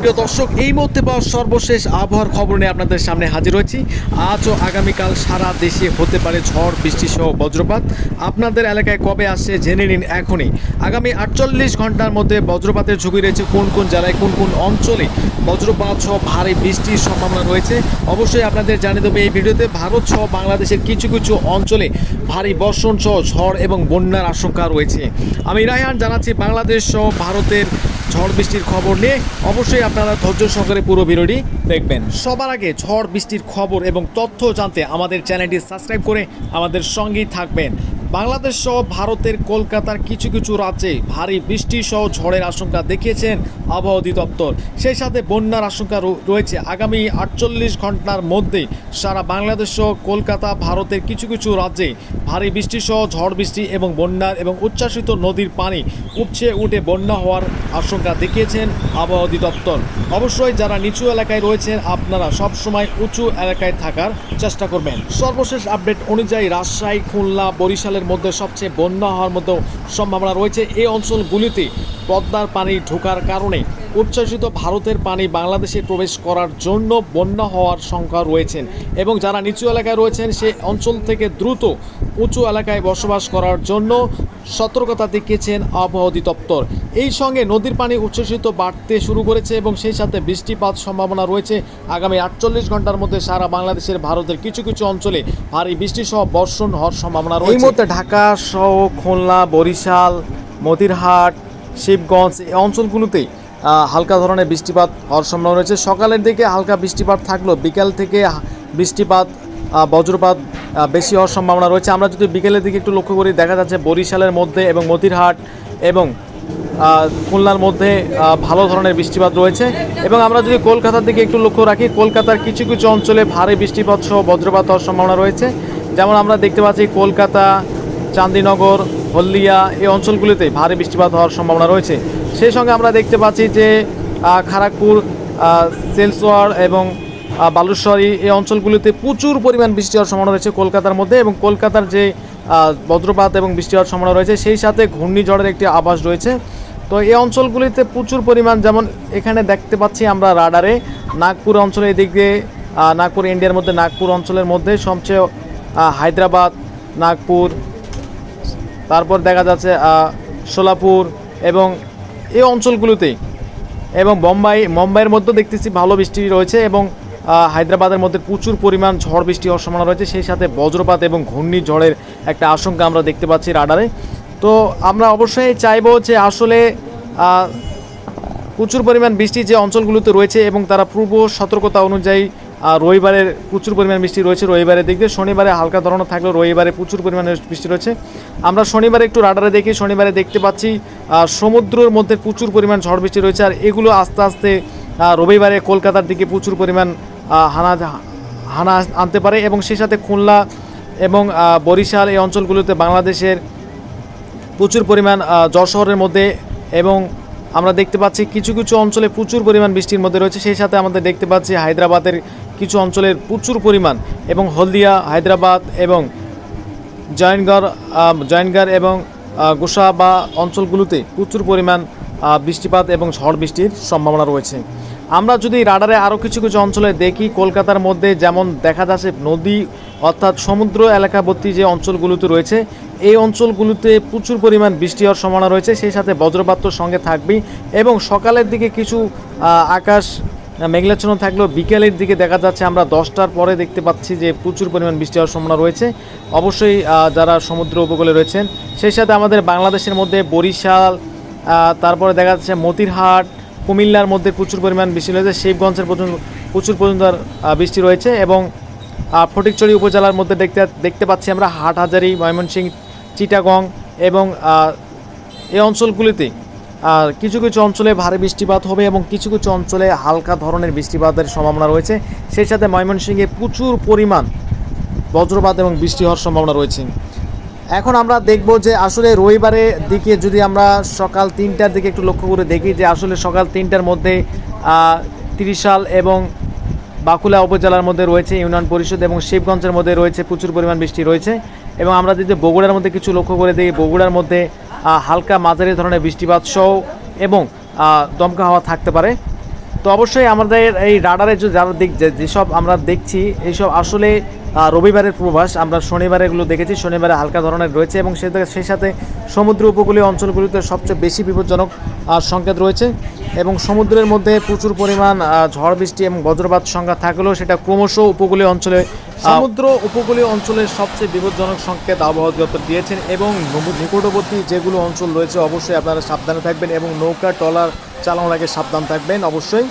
সুপ্রিয় দর্শক, এই মুহূর্তে পাওয়া সর্বশেষ আবহাওয়ার খবর নিয়ে আপনাদের সামনে হাজির হয়েছি। আজ ও আগামীকাল সারা দেশে হতে পারে ঝড়, বৃষ্টি সহ বজ্রপাত। আপনাদের এলাকায় কবে আসছে জেনে নিন এখনই। আগামী আটচল্লিশ ঘণ্টার মধ্যে বজ্রপাতের ঝুঁকি রয়েছে কোন কোন জেলায়, কোন কোন অঞ্চলে বজ্রপাত সহ ভারী বৃষ্টির সম্ভাবনা রয়েছে। অবশ্যই আপনাদের জানিয়ে দেবো এই ভিডিওতে ভারত সহ বাংলাদেশের কিছু কিছু অঞ্চলে ভারী বর্ষণ সহ ঝড় এবং বন্যার আশঙ্কা রয়েছে। আমি রায়হান জানাচ্ছি, বাংলাদেশ সহ ভারতের ঝড় বৃষ্টির খবর নিয়ে অবশ্যই আপনারা ধৈর্য সহকারে পুরো ভিডিওটি দেখবেন। সবার আগে ঝড় বৃষ্টির খবর এবং তথ্য জানতে আমাদের চ্যানেলটি সাবস্ক্রাইব করে আমাদের সঙ্গেই থাকবেন। বাংলাদেশ সহ ভারতের কলকাতার কিছু কিছু রাজ্যে ভারী বৃষ্টি সহ ঝড়ের আশঙ্কা দেখিয়েছেন আবহাওয়া অধিদপ্তর। সেই সাথে বন্যার আশঙ্কা রয়েছে। আগামী আটচল্লিশ ঘণ্টার মধ্যে সারা বাংলাদেশ সহ কলকাতা, ভারতের কিছু কিছু রাজ্যে ভারী বৃষ্টি সহ ঝড় বৃষ্টি এবং বন্যার এবং উচ্ছ্বাসিত নদীর পানি উপচে উঠে বন্যা হওয়ার আশঙ্কা দেখিয়েছেন আবহাওয়া অধিদপ্তর। অবশ্যই যারা নিচু এলাকায় রয়েছেন, আপনারা সবসময় উঁচু এলাকায় থাকার চেষ্টা করবেন। সর্বশেষ আপডেট অনুযায়ী রাজশাহী, খুলনা, বরিশালের মধ্যে সবচেয়ে বন্যা হওয়ার মতো সম্ভাবনা রয়েছে। এই অঞ্চলগুলিতে পদ্মার পানি ঢোকার কারণে উচ্ছ্বাসিত ভারতের পানি বাংলাদেশে প্রবেশ করার জন্য বন্যা হওয়ার সংখ্যা রয়েছেন এবং যারা নিচু এলাকায় রয়েছেন, সে অঞ্চল থেকে দ্রুত উঁচু এলাকায় বসবাস করার জন্য সতর্কতা দেখিয়েছেন আবহাওয়া অধিদপ্তর। এই সঙ্গে নদীর পানি উচ্ছ্বসিত বাড়তে শুরু করেছে এবং সেই সাথে বৃষ্টিপাত সম্ভাবনা রয়েছে। আগামী আটচল্লিশ ঘণ্টার মধ্যে সারা বাংলাদেশের ভারতের কিছু কিছু অঞ্চলে ভারী বৃষ্টি সহ বর্ষণ হওয়ার সম্ভাবনা রয়েছে। এই ঢাকা সহ খুলনা, বরিশাল, মতিরহাট শিবগঞ্জ এই অঞ্চলগুলোতেই হালকা ধরনের বৃষ্টিপাত হওয়ার সম্ভাবনা রয়েছে। সকালের দিকে হালকা বৃষ্টিপাত থাকলেও বিকাল থেকে বৃষ্টিপাত বজ্রপাত বেশি হওয়ার সম্ভাবনা রয়েছে। আমরা যদি বিকেলের দিকে একটু লক্ষ্য করি, দেখা যাচ্ছে বরিশালের মধ্যে এবং মতিরহাট এবং খুলনার মধ্যে ভালো ধরনের বৃষ্টিপাত রয়েছে। এবং আমরা যদি কলকাতার দিকে একটু লক্ষ্য রাখি, কলকাতার কিছু কিছু অঞ্চলে ভারী বৃষ্টিপাত সহ বজ্রপাত হওয়ার সম্ভাবনা রয়েছে। যেমন আমরা দেখতে পাচ্ছি কলকাতা, চান্দিনগর হলদিয়া এই অঞ্চলগুলিতে ভারী বৃষ্টিপাত হওয়ার সম্ভাবনা রয়েছে। সেই সঙ্গে আমরা দেখতে পাচ্ছি যে আহ, সেলসোয়ার এবং বালুরশাহী এই অঞ্চলগুলিতে প্রচুর পরিমাণ বৃষ্টি হওয়ার সম্ভাবনা রয়েছে কলকাতার মধ্যে এবং কলকাতার যে বজ্রপাত এবং বৃষ্টি হওয়ার সম্ভাবনা রয়েছে সেই সাথে ঘূর্ণিঝড়ের একটি আভাস রয়েছে। তো এই অঞ্চলগুলিতে প্রচুর পরিমাণ যেমন এখানে দেখতে পাচ্ছি আমরা রাডারে নাগপুর অঞ্চলে এদিক দিয়ে নাগপুর ইন্ডিয়ার মধ্যে নাগপুর অঞ্চলের মধ্যে সবচেয়ে হায়দ্রাবাদ নাগপুর তারপর দেখা যাচ্ছে সোলাপুর এবং এই অঞ্চলগুলোতেই। এবং বোম্বাই মুম্বাইয়ের মধ্যে দেখতেছি ভালো বৃষ্টি রয়েছে এবং হায়দ্রাবাদের মধ্যে প্রচুর পরিমাণ ঝড় বৃষ্টি হওয়ার সম্ভাবনা রয়েছে। সেই সাথে বজ্রপাত এবং ঘূর্ণিঝড়ের একটা আশঙ্কা আমরা দেখতে পাচ্ছি রাডারে। তো আমরা অবশ্যই চাইব যে আসলে প্রচুর পরিমাণ বৃষ্টি যে অঞ্চলগুলোতে রয়েছে এবং তারা পূর্ব সতর্কতা অনুযায়ী আহ, রবিবারের প্রচুর পরিমাণ বৃষ্টি রয়েছে রবিবারের দিক দিয়ে শনিবারে হালকা ধরনের থাকলেও রবিবারে প্রচুর পরিমাণে বৃষ্টি রয়েছে। আমরা শনিবারে একটু রাডারে দেখি শনিবারে দেখতে পাচ্ছি সমুদ্রের মধ্যে প্রচুর পরিমাণ ঝড় বৃষ্টি রয়েছে আর এগুলো আস্তে আস্তে রবিবারে কলকাতার দিকে প্রচুর পরিমাণ হানা হানা আনতে পারে এবং সেই সাথে খুলনা এবং বরিশাল এই অঞ্চলগুলোতে বাংলাদেশের প্রচুর পরিমাণ আহ, যশোরের মধ্যে এবং আমরা দেখতে পাচ্ছি কিছু কিছু অঞ্চলে প্রচুর পরিমাণ বৃষ্টির মধ্যে রয়েছে। সেই সাথে আমাদের দেখতে পাচ্ছি হায়দ্রাবাদের কিছু অঞ্চলের প্রচুর পরিমাণ এবং হলদিয়া, হায়দ্রাবাদ এবং জয়নগড় জয়নগড় এবং গোসা বা অঞ্চলগুলোতে প্রচুর পরিমাণ বৃষ্টিপাত এবং ঝড় বৃষ্টির সম্ভাবনা রয়েছে। আমরা যদি রাডারে আরও কিছু কিছু অঞ্চলে দেখি, কলকাতার মধ্যে যেমন দেখা যাচ্ছে নদী অর্থাৎ সমুদ্র এলাকাবর্তী যে অঞ্চলগুলোতে রয়েছে, এই অঞ্চলগুলোতে প্রচুর পরিমাণ বৃষ্টি হওয়ার সম্ভাবনা রয়েছে। সেই সাথে বজ্রপাত সঙ্গে থাকবেই এবং সকালের দিকে কিছু আকাশ মেঘলাচ্ছন্ন থাকলেও বিকেলের দিকে দেখা যাচ্ছে আমরা দশটার পরে দেখতে পাচ্ছি যে প্রচুর পরিমাণ বৃষ্টি হওয়ার সম্ভাবনা রয়েছে। অবশ্যই যারা সমুদ্র উপকূলে রয়েছেন সেই সাথে আমাদের বাংলাদেশের মধ্যে বরিশাল তারপরে দেখা যাচ্ছে মতিরহাট কুমিল্লার মধ্যে প্রচুর পরিমাণ বৃষ্টি রয়েছে শিবগঞ্জের পর্যন্ত প্রচুর পর্যন্ত বৃষ্টি রয়েছে এবং আহ, ফটিকছড়ি উপজেলার মধ্যে দেখতে দেখতে পাচ্ছি আমরা হাটহাজারি ময়মনসিংহ চিটাগং এবং এই অঞ্চলগুলিতে আর কিছু কিছু অঞ্চলে ভারী বৃষ্টিপাত হবে এবং কিছু কিছু অঞ্চলে হালকা ধরনের বৃষ্টিপাতের সম্ভাবনা রয়েছে। সেই সাথে ময়মনসিংহে প্রচুর পরিমাণ বজ্রপাত এবং বৃষ্টি হওয়ার সম্ভাবনা রয়েছে। এখন আমরা দেখব যে আসলে রবিবারের দিকে যদি আমরা সকাল তিনটার দিকে একটু লক্ষ্য করে দেখি যে আসলে সকাল তিনটার মধ্যে তিরিশাল এবং বাঁকুড়া উপজেলার মধ্যে রয়েছে ইউনিয়ন পরিষদ এবং শিবগঞ্জের মধ্যে রয়েছে প্রচুর পরিমাণ বৃষ্টি রয়েছে। এবং আমরা যদি বগুড়ার মধ্যে কিছু লক্ষ্য করে দেখি, বগুড়ার মধ্যে হালকা মাঝারি ধরনের বৃষ্টিপাত সহ এবং দমকা হাওয়া থাকতে পারে। তো অবশ্যই আমাদের এই রাডারে যে যারা দেখ যেসব আমরা দেখছি এইসব আসলে রবিবারের পূর্বাস আমরা শনিবারে এগুলো দেখেছি, শনিবারে হালকা ধরনের রয়েছে এবং সেই সাথে সমুদ্র উপকূলীয় অঞ্চলগুলিতে সবচেয়ে বেশি বিপজ্জনক সংকেত রয়েছে এবং সমুদ্রের মধ্যে প্রচুর পরিমাণ ঝড়, বৃষ্টি এবং বজ্রপাত সংখ্যা থাকলেও সেটা ক্রমশ উপকূলীয় অঞ্চলে সমুদ্র উপকূলীয় অঞ্চলের সবচেয়ে বিপজ্জনক সংকেত আবহাওয়া দপ্তর দিয়েছেন এবং নিকটবর্তী যেগুলো অঞ্চল রয়েছে অবশ্যই আপনারা সাবধানে থাকবেন এবং নৌকা, ট্রলার চালানোর আগে সাবধান থাকবেন অবশ্যই।